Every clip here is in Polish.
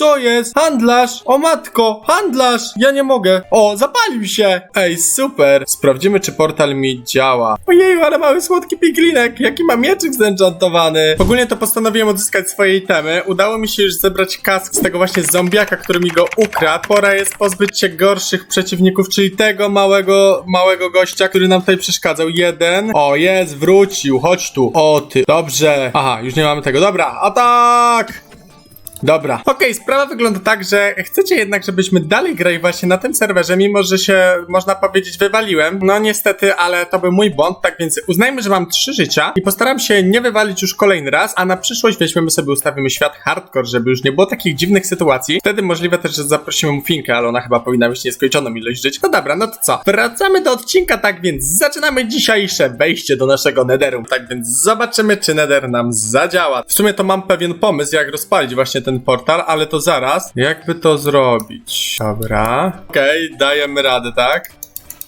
Co jest? Handlarz! O matko! Handlarz! Ja nie mogę! O, zapalił się! Ej, super! Sprawdzimy, czy portal mi działa. Ojeju, ale mały słodki piglinek! Jaki ma mieczyk zenchantowany! Ogólnie to postanowiłem odzyskać swoje itemy. Udało mi się już zebrać kask z tego właśnie zombiaka, który mi go ukradł. Pora jest pozbyć się gorszych przeciwników, czyli tego małego, małego gościa, który nam tutaj przeszkadzał. Jeden. O, jest, wrócił. Chodź tu. O, ty. Dobrze. Aha, już nie mamy tego. Dobra, atak! Dobra. Okej, sprawa wygląda tak, że chcecie jednak, żebyśmy dalej grali właśnie na tym serwerze, mimo że się, można powiedzieć, wywaliłem. No niestety, ale to był mój błąd, tak więc uznajmy, że mam trzy życia i postaram się nie wywalić już kolejny raz, a na przyszłość weźmiemy sobie, ustawimy świat hardcore, żeby już nie było takich dziwnych sytuacji. Wtedy możliwe też, że zaprosimy Mufinkę, ale ona chyba powinna mieć nieskończoną ilość żyć. No dobra, no to co? Wracamy do odcinka, tak więc zaczynamy dzisiejsze wejście do naszego Netheru. Tak więc zobaczymy, czy Nether nam zadziała. W sumie to mam pewien pomysł, jak rozpalić właśnie ten portal, ale to zaraz. Jakby to zrobić? Dobra. Okej, dajemy radę, tak?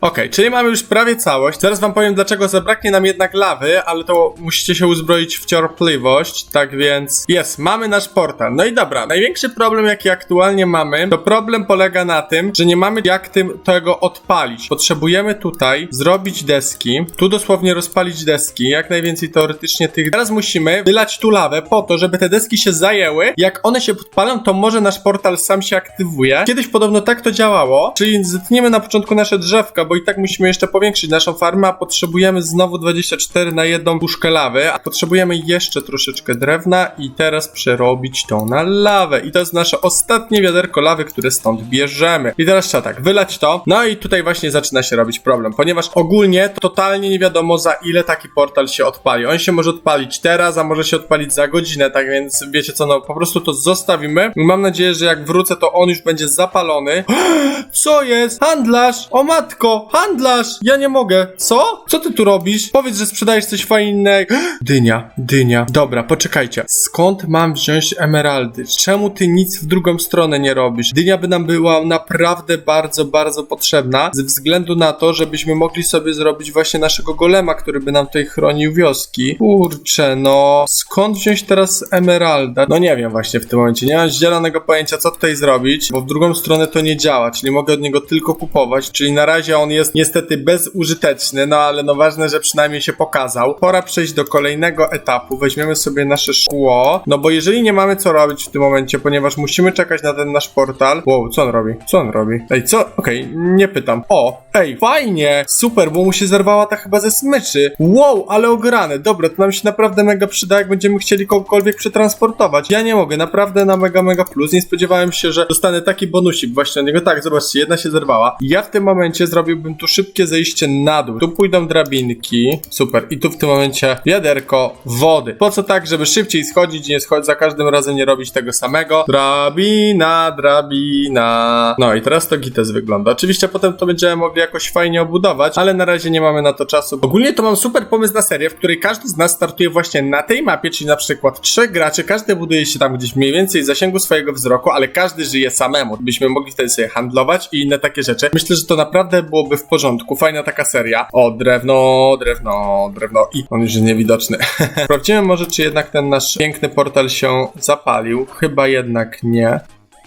Okej, czyli mamy już prawie całość. Zaraz wam powiem, dlaczego zabraknie nam jednak lawy, ale to musicie się uzbroić w cierpliwość, tak więc jest, mamy nasz portal. No i dobra, największy problem, jaki aktualnie mamy, to problem polega na tym, że nie mamy jak tym tego odpalić. Potrzebujemy tutaj zrobić deski, tu dosłownie rozpalić deski, jak najwięcej teoretycznie tych. Teraz musimy wylać tu lawę po to, żeby te deski się zajęły. Jak one się podpalą, to może nasz portal sam się aktywuje. Kiedyś podobno tak to działało, czyli zetniemy na początku nasze drzewka, bo i tak musimy jeszcze powiększyć naszą farmę, a potrzebujemy znowu 24 na jedną puszkę lawy, a potrzebujemy jeszcze troszeczkę drewna i teraz przerobić to na lawę. I to jest nasze ostatnie wiaderko lawy, które stąd bierzemy. I teraz trzeba tak, wylać to. No i tutaj właśnie zaczyna się robić problem, ponieważ ogólnie totalnie nie wiadomo za ile taki portal się odpali. On się może odpalić teraz, a może się odpalić za godzinę, tak więc wiecie co, no po prostu to zostawimy. Mam nadzieję, że jak wrócę, to on już będzie zapalony. Co jest? Handlarz! O matko! Handlarz! Ja nie mogę. Co? Co ty tu robisz? Powiedz, że sprzedajesz coś fajnego. Dynia, dynia. Dobra, poczekajcie. Skąd mam wziąć emeraldy? Czemu ty nic w drugą stronę nie robisz? Dynia by nam była naprawdę bardzo, bardzo potrzebna ze względu na to, żebyśmy mogli sobie zrobić właśnie naszego golema, który by nam tutaj chronił wioski. Kurczę, no. Skąd wziąć teraz emeralda? No nie wiem właśnie w tym momencie. Nie mam zielonego pojęcia, co tutaj zrobić, bo w drugą stronę to nie działa, czyli mogę od niego tylko kupować, czyli na razie on jest niestety bezużyteczny, no ale no ważne, że przynajmniej się pokazał. Pora przejść do kolejnego etapu. Weźmiemy sobie nasze szkło, no bo jeżeli nie mamy co robić w tym momencie, ponieważ musimy czekać na ten nasz portal. Wow, co on robi? Co on robi? Ej, co? Okej, nie pytam. O, ej, fajnie! Super, bo mu się zerwała ta chyba ze smyczy. Wow, ale ograne. Dobra, to nam się naprawdę mega przyda, jak będziemy chcieli kogokolwiek przetransportować. Ja nie mogę, naprawdę na mega, mega plus. Nie spodziewałem się, że dostanę taki bonusik właśnie od niego. Tak, zobaczcie, jedna się zerwała. Ja w tym momencie zrobiłbym tu szybkie zejście na dół. Tu pójdą drabinki. Super. I tu w tym momencie wiaderko wody. Po co tak, żeby szybciej schodzić nie schodzić za każdym razem nie robić tego samego. Drabina, drabina. No i teraz to gites wygląda. Oczywiście potem to będziemy mogli jakoś fajnie obudować, ale na razie nie mamy na to czasu. Ogólnie to mam super pomysł na serię, w której każdy z nas startuje właśnie na tej mapie, czyli na przykład trzech graczy, każdy buduje się tam gdzieś mniej więcej w zasięgu swojego wzroku, ale każdy żyje samemu. Byśmy mogli wtedy sobie handlować i inne takie rzeczy. Myślę, że to naprawdę byłoby w porządku. Fajna taka seria. O, drewno, drewno, drewno i on już jest niewidoczny. Sprawdzimy może, czy jednak ten nasz piękny portal się zapalił. Chyba jednak nie.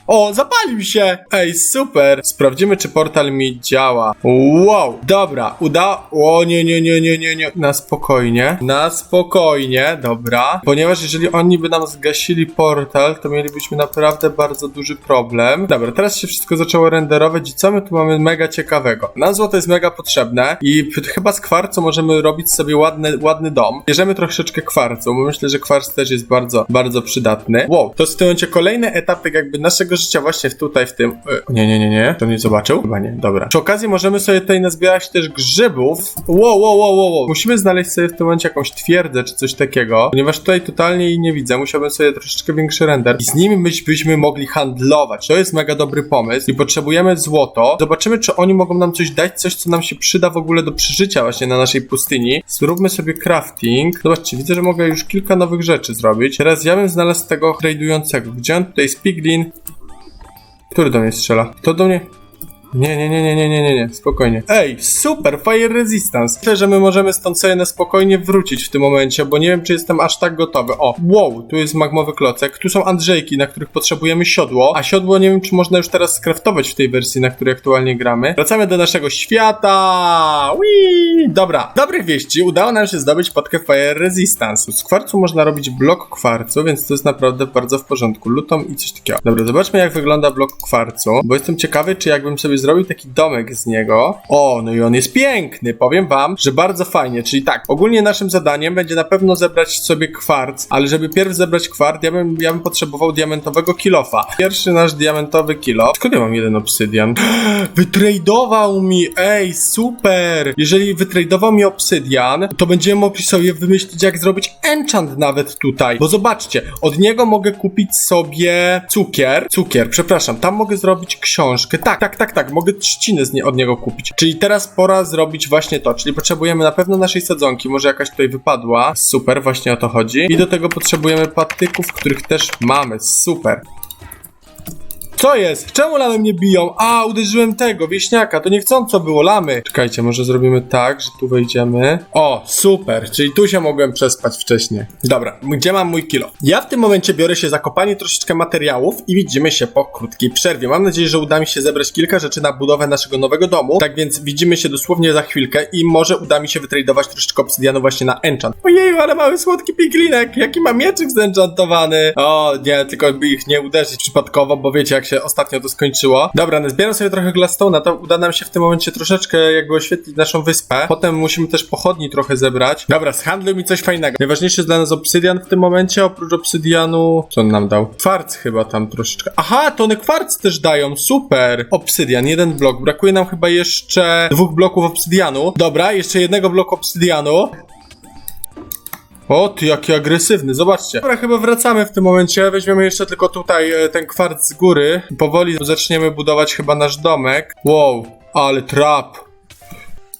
O, zapalił się! Ej, super! Sprawdzimy, czy portal mi działa. Wow, dobra, uda... O, nie, nie, nie, nie, nie, nie. Na spokojnie. Na spokojnie, dobra. Ponieważ jeżeli oni by nam zgasili portal, to mielibyśmy naprawdę bardzo duży problem. Dobra, teraz się wszystko zaczęło renderować i co my tu mamy mega ciekawego? Nam złoto jest mega potrzebne i chyba z kwarcu możemy robić sobie ładny, ładny dom. Bierzemy troszeczkę kwarcu, bo myślę, że kwarc też jest bardzo, bardzo przydatny. Wow, to jest w tym momencie kolejny etap jakby naszego życia właśnie tutaj w tym... E, nie, nie, nie, nie. To nie zobaczył? Chyba nie. Dobra. Przy okazji możemy sobie tutaj nazbierać też grzybów. Wow, wow, wow, wow. Musimy znaleźć sobie w tym momencie jakąś twierdzę czy coś takiego, ponieważ tutaj totalnie jej nie widzę. Musiałbym sobie troszeczkę większy render i z nimi myś, byśmy mogli handlować. To jest mega dobry pomysł i potrzebujemy złoto. Zobaczymy, czy oni mogą nam coś dać, coś, co nam się przyda w ogóle do przeżycia właśnie na naszej pustyni. Zróbmy sobie crafting. Zobaczcie, widzę, że mogę już kilka nowych rzeczy zrobić. Teraz ja bym znalazł tego tradującego. Gdzie on tutaj jest piglin? Który do mnie strzela? To do mnie... Nie, nie, nie, nie, nie, nie, nie, nie, spokojnie. Ej, super, fire resistance. Myślę, że my możemy stąd sobie na spokojnie wrócić w tym momencie, bo nie wiem, czy jestem aż tak gotowy. O, wow, tu jest magmowy klocek, tu są Andrzejki, na których potrzebujemy siodło, a siodło nie wiem, czy można już teraz skraftować w tej wersji, na której aktualnie gramy. Wracamy do naszego świata! Whee! Dobra, dobrych wieści, udało nam się zdobyć podkę fire resistance. Z kwarcu można robić blok kwarcu, więc to jest naprawdę bardzo w porządku. Lutom i coś takiego. Dobra, zobaczmy, jak wygląda blok kwarcu, bo jestem ciekawy, czy jakbym sobie zrobił taki domek z niego. O, no i on jest piękny. Powiem wam, że bardzo fajnie. Czyli tak, ogólnie naszym zadaniem będzie na pewno zebrać sobie kwarc, ale żeby pierw zebrać kwarc, ja bym, ja bym potrzebował diamentowego kilofa. Pierwszy nasz diamentowy kilof. Skąd ja mam jeden obsydian? Wytradował mi! Ej, super! Jeżeli wytradował mi obsydian, to będziemy mogli sobie wymyślić, jak zrobić enchant nawet tutaj. Bo zobaczcie, od niego mogę kupić sobie cukier. Cukier, przepraszam, tam mogę zrobić książkę. Tak, tak, tak, tak, mogę trzciny z nie, od niego kupić. Czyli teraz pora zrobić właśnie to, czyli potrzebujemy na pewno naszej sadzonki, może jakaś tutaj wypadła. Super, właśnie o to chodzi. I do tego potrzebujemy patyków, których też mamy. Super. Co jest? Czemu lamy mnie biją? A, uderzyłem tego, wieśniaka, to niechcąco było, lamy. Czekajcie, może zrobimy tak, że tu wejdziemy. O, super, czyli tu się mogłem przespać wcześniej. Dobra, gdzie mam mój kilo? Ja w tym momencie biorę się za kopanie troszeczkę materiałów i widzimy się po krótkiej przerwie. Mam nadzieję, że uda mi się zebrać kilka rzeczy na budowę naszego nowego domu. Tak więc widzimy się dosłownie za chwilkę i może uda mi się wytradować troszeczkę obsydianu właśnie na enchant. Ojeju, ale mały słodki piglinek, jaki ma mieczyk zenchantowany. O, nie, tylko by ich nie uderzyć przypadkowo, bo wiecie jak się ostatnio to skończyło. Dobra, no zbieram sobie trochę glastona, to uda nam się w tym momencie troszeczkę jakby oświetlić naszą wyspę. Potem musimy też pochodni trochę zebrać. Dobra, zhandluj mi coś fajnego. Najważniejszy jest dla nas obsydian w tym momencie, oprócz obsydianu... Co on nam dał? Kwarc chyba tam troszeczkę. Aha, to one kwarc też dają, super! Obsydian, jeden blok. Brakuje nam chyba jeszcze dwóch bloków obsydianu. Dobra, jeszcze jednego bloku obsydianu. O, ty jaki agresywny, zobaczcie. Dobra, chyba wracamy w tym momencie. Weźmiemy jeszcze tylko tutaj e, ten kwarc z góry. Powoli zaczniemy budować chyba nasz domek. Wow, ale trap.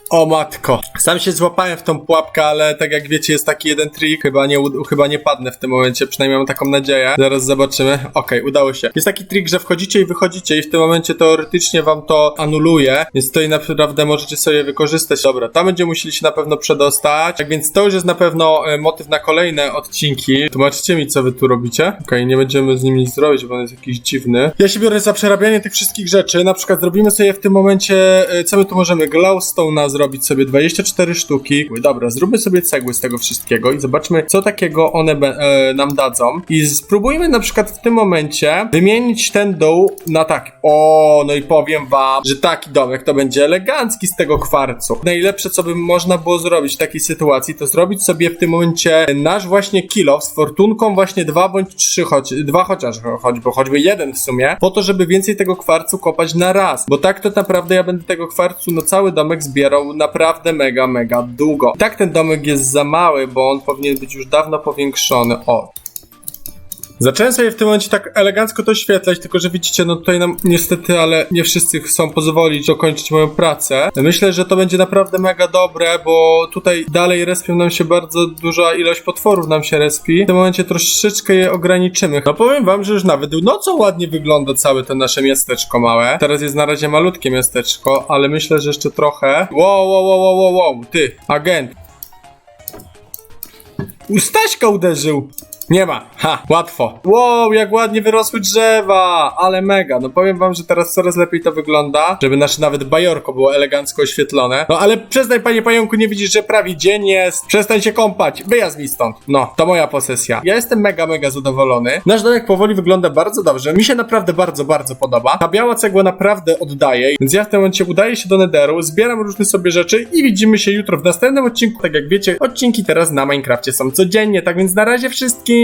O matko. Sam się złapałem w tą pułapkę, ale tak jak wiecie, jest taki jeden trik. Chyba nie, chyba nie padnę w tym momencie, przynajmniej mam taką nadzieję. Zaraz zobaczymy. Okej, udało się. Jest taki trik, że wchodzicie i wychodzicie i w tym momencie teoretycznie wam to anuluje, więc tutaj naprawdę możecie sobie wykorzystać. Dobra, tam będziemy musieli się na pewno przedostać. Tak więc to już jest na pewno e, motyw na kolejne odcinki. Tłumaczcie mi, co wy tu robicie. Okej, nie będziemy z nim nic zrobić, bo on jest jakiś dziwny. Ja się biorę za przerabianie tych wszystkich rzeczy. Na przykład zrobimy sobie w tym momencie, e, co my tu możemy? Glowstone'a zrobić sobie 24 sztuki. Dobra, zróbmy sobie cegły z tego wszystkiego i zobaczmy, co takiego one e, nam dadzą. I spróbujmy na przykład w tym momencie wymienić ten dół na tak. O, no i powiem wam, że taki domek to będzie elegancki z tego kwarcu. Najlepsze, co by można było zrobić w takiej sytuacji, to zrobić sobie w tym momencie nasz właśnie kilof z fortunką właśnie dwa bądź trzy, choć, dwa chociaż choćby, choćby jeden w sumie, po to, żeby więcej tego kwarcu kopać na raz. Bo tak to naprawdę ja będę tego kwarcu na cały domek zbierał naprawdę mega, mega długo. I tak ten domek jest za mały, bo on powinien być już dawno powiększony. O, Zacząłem sobie w tym momencie tak elegancko to oświetlać, tylko że widzicie, no tutaj nam niestety, ale nie wszyscy chcą pozwolić dokończyć moją pracę. Myślę, że to będzie naprawdę mega dobre, bo tutaj dalej respią nam się bardzo duża ilość potworów nam się respi. W tym momencie troszeczkę je ograniczymy. No powiem wam, że już nawet nocą ładnie wygląda całe to nasze miasteczko małe. Teraz jest na razie malutkie miasteczko, ale myślę, że jeszcze trochę. Wow, wow, wow, wow, wow, wow, ty, agent. Ustaśka uderzył. Nie ma. Ha, łatwo. Wow, jak ładnie wyrosły drzewa, ale mega. No powiem wam, że teraz coraz lepiej to wygląda, żeby nasze nawet bajorko było elegancko oświetlone. No ale przestań, panie pająku, nie widzisz, że prawie dzień jest. Przestań się kąpać. Wyjazd mi stąd. No, to moja posesja. Ja jestem mega, mega zadowolony. Nasz domek powoli wygląda bardzo dobrze. Mi się naprawdę bardzo, bardzo podoba. Ta biała cegła naprawdę oddaje, więc ja w tym momencie udaję się do Netheru, zbieram różne sobie rzeczy i widzimy się jutro w następnym odcinku. Tak jak wiecie, odcinki teraz na Minecrafcie są codziennie, tak więc na razie wszystkim